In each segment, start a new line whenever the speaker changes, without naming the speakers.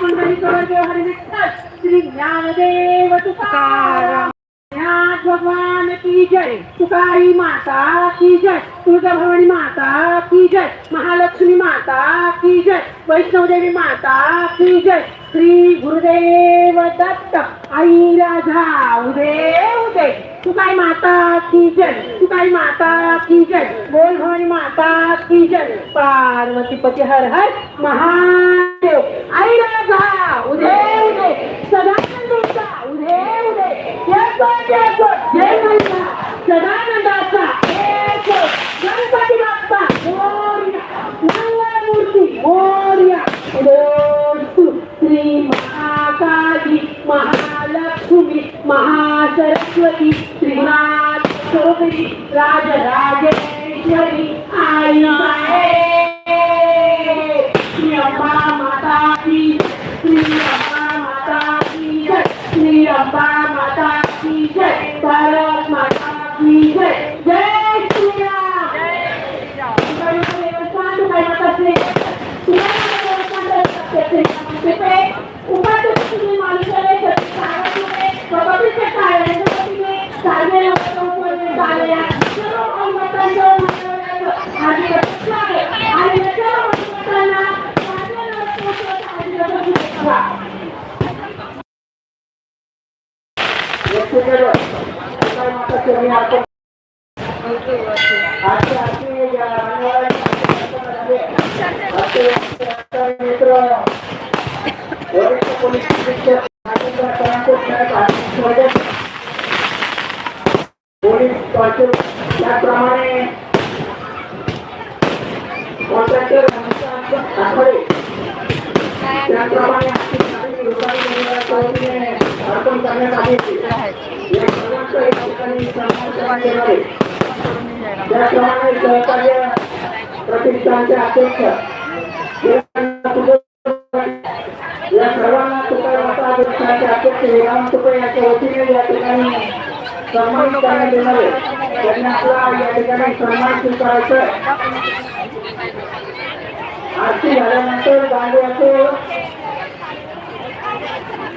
हरी विठ्ठल श्री ज्ञानदेव तुकाराम. ज्ञान भगवान की जय तुकारी माता की जय तुळजाभवानी माता की जय महालक्ष्मी माता की जय वैष्णवदेवी माता की जय श्री गुरुदेव दत्त आई राधा उदे उदे तुकाई माता की जय तुकाई माता की जय बोल भवानी माता की जय. पार्वती पती हर हर महा महादेव आई राधा उदे उदे. सदानंदाचा उदे उदे. येतो येतो. जय मैया सदानंदाचा येतो. गणपती बाप्पा मोरया. मंगळमूर्ती मोरया. उदोस्तु श्री महाकाली महालक्ष्मी महासरस्वती श्रीनाथ स्वरूपिणी राजराजेश्वरी आई साहेब श्री अम्बा माता की श्री अम्बा माता की जय श्री अम्बा माता की जय भारत माता की जय जय श्री राम तुकाई देवस्थान तुकाई माता श्री तुकाई देवस्थान श्री कृपे उपाध्यक्ष तुम्ही मालिकेने सार्वजनिक पवित्र कार्यालयाने सार्वजनिक कार्यालया सर्व कर्मचाऱ्यांच्या मंडळाचं आणि प्रत्येक आणि सर्व कर्मचाऱ्यांना
पोलीस पाटील त्याप्रमाणे कॉन्ट्रॅक्टर आठवडे त्याप्रमाणे अर्पण करण्यात आली या सर्वांचं या ठिकाणी त्याप्रमाणे सहकार्य प्रतिष्ठानचे अध्यक्ष तुकारामाता अध्यक्ष तुपे यांच्या वतीने या ठिकाणी सन्मानित करण्यात येणार आहे त्यांनी आपला या ठिकाणी सन्मान स्वीकारायचा आरती झाल्यानंतर दांडियाचे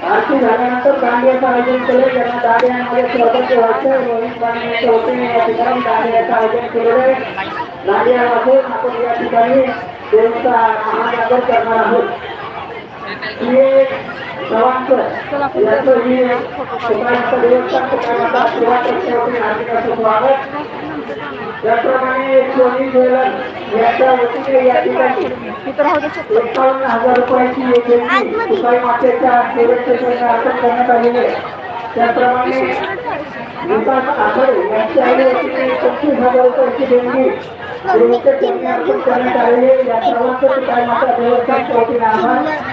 आरती झाल्यानंतर दांडियाचं आयोजन केले त्यांना दांडियामध्ये स्वागत व्हायचं रोहित बांधण्याच्या वतीने या ठिकाणी दांडियाचं आयोजन केलेलं आहे. दांडिया वाजवून आपण या ठिकाणी देवचा महाजागर करणार आहोत. त्याप्रमाणे सोनी याच्या वतीने या ठिकाणी एकावन्न हजार रुपयाची एक मातेच्या अर्पण करण्यात आलेली आहे त्याप्रमाणे विकास यांच्या आई वतीने पंचवीस हजार रुपयाची देणगी देवीच्या करण्यात आलेली आहे या सर्वांचं माता आभार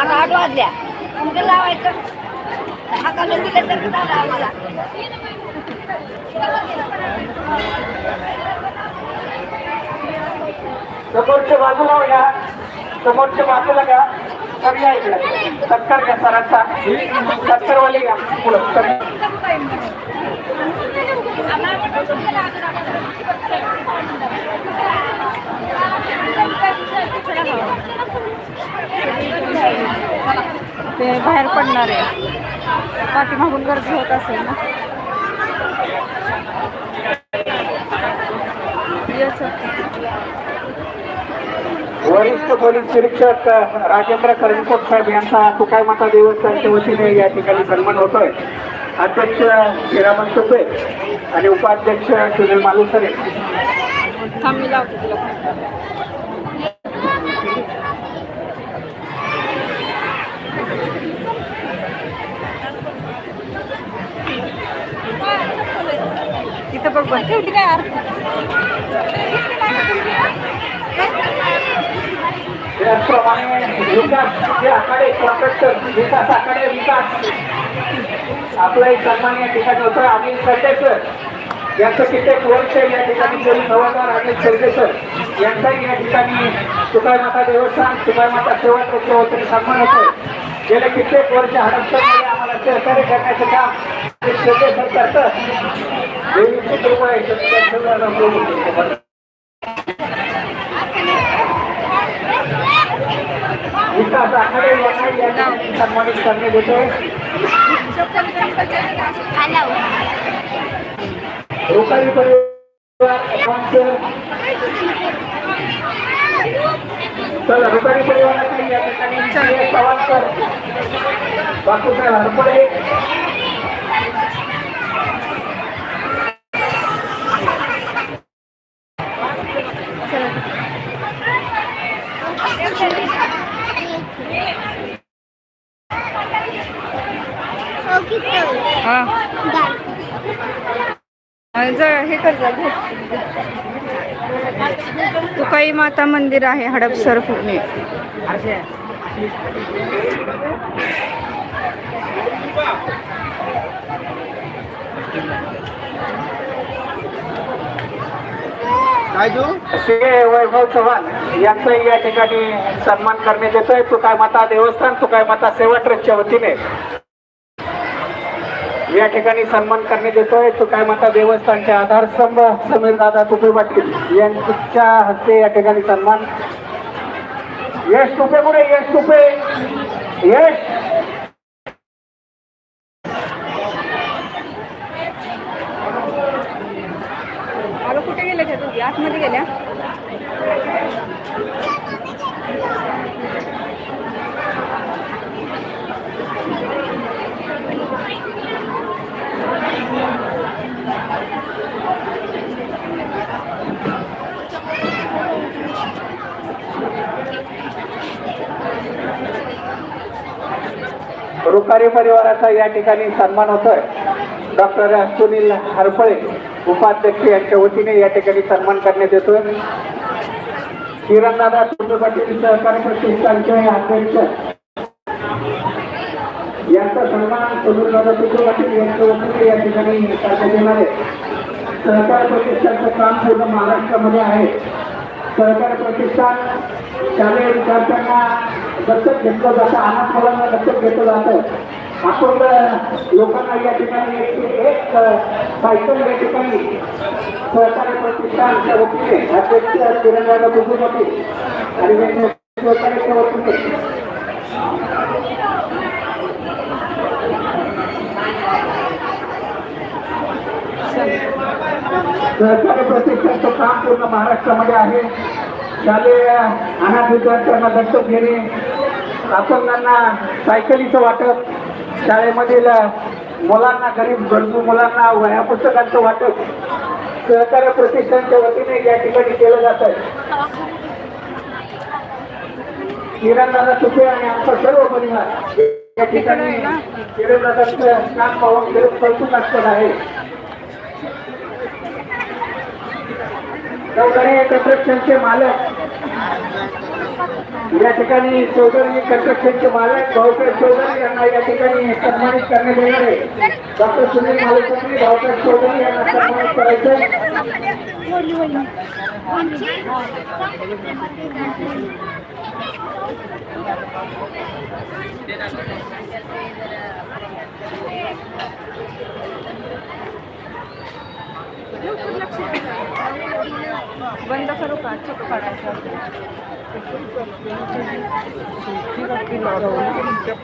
आठ आठ वाजल्या. कुठे लावायचं. दहा काढून दिले तर झालं आम्हाला?
समोरच्या बाजूला बघा. समोरच्या बाजूला का सगळ्या इकडे. सत्कार घ्या सरांचा टक्करवाली घ्या पुढं
ते बाहेर पडणार आहे. पाठीमागून गर्दी होत असेल ना.
वरिष्ठ पोलीस निरीक्षक राजेंद्र करंजकोट साहेब यांचा तुकाय माता देवस्थानच्या वतीने या ठिकाणी सन्मान होतोय. अध्यक्ष हिरामन सुपे आणि उपाध्यक्ष सुनील मालुसरे.
ठेवली काय
त्याचप्रमाणे विकास. जे आखाडे कॉन्ट्रॅक्टर विकास आखाडे विकास आपला एक सन्मान या ठिकाणी होता अनिल सर यांचं कित्येक वर्ष या ठिकाणी पोलीस हवालदार अनिल सर यांचाही या ठिकाणी तुकाई देवस्थान तुकाई सेवा ट्रस्टच्या वतीने सन्मान होतो गेले कित्येक वर्ष हडपसरमध्ये आम्हाला सहकार्य करण्याचं काम सर करतं करतात देवीची कृपा आहे सत्याग्रहाला बोलू. विकास आखाडे यांना या ठिकाणी सन्मानित करण्यात येतोय रोकारी परिवार sponsor. चला रोकारी परिवाराचा या ठिकाणी विजय पवारकर बापूसाहेब हरपडे
हा हे कर तुकाई माता मंदिर आहे हडपसर पुणे.
श्री वैभव चव्हाण यांचाही या ठिकाणी सन्मान करण्यात येतोय. तुकाय माता देवस्थान तुकाय माता सेवा ट्रस्टच्या वतीने. या ठिकाणी सन्मान करण्यात येतोय तुकाय माता देवस्थानचे आधारस्तंभ समीर दादा तुपे पाटील यांच्या हस्ते या ठिकाणी सन्मान. यश तुपे पुढे यश तुपे. यश रुकारी परिवाराचा या ठिकाणी सन्मान होतोय. डॉक्टर सुनील हरफळे उपाध्यक्ष यांच्या वतीने या ठिकाणी सन्मान करण्यात येतोय. किरणदादा सुंदर पाटील सहकारी प्रतिष्ठानचे अध्यक्ष. यांचा सन्मान सुनीलदादा सुंदर पाटील यांच्या वतीने या ठिकाणी करण्यात येणार आहे. सहकार प्रतिष्ठानचं काम पूर्ण महाराष्ट्रामध्ये आहे. सहकार प्रतिष्ठान शालेय विद्यार्थ्यांना दत्तक घेतलं जातं अनाथ मुलांना दत्तक घेतलं जातं. आपण लोकांना या ठिकाणी एक सायकल या ठिकाणी सहकारी प्रतिष्ठानच्या वतीने अध्यक्ष किरणदादा बुजू पाटील आणि सहकार्याच्या वतीने. सहकारी प्रतिष्ठानचं काम पूर्ण महाराष्ट्रामध्ये आहे. शालेय अनाथ विद्यार्थ्यांना दत्तक घेणे अपंगांना सायकलीचं वाटप शाळेमधील मुलांना गरीब गरजू मुलांना वह्या पुस्तकांचं वाटप सहकारी प्रतिष्ठानच्या वतीने या ठिकाणी केलं जात आहे. किरणदादा तुपे आणि आमचा सर्व परिवार या ठिकाणी किरणदादांचं काम पाहून कौतुकास्पद आहे. चौधरी कन्स्ट्रक्शनचे मालक या ठिकाणी चौधरी कन्स्ट्रक्शनचे मालक भाऊसाहेब चौधरी यांना या ठिकाणी सन्मानित करण्यात येणार आहे. डॉक्टर सुनील मालकपत्री भाऊसाहेब चौधरी यांना सन्मानित करायचं
बंद करू का छोटं काढायचं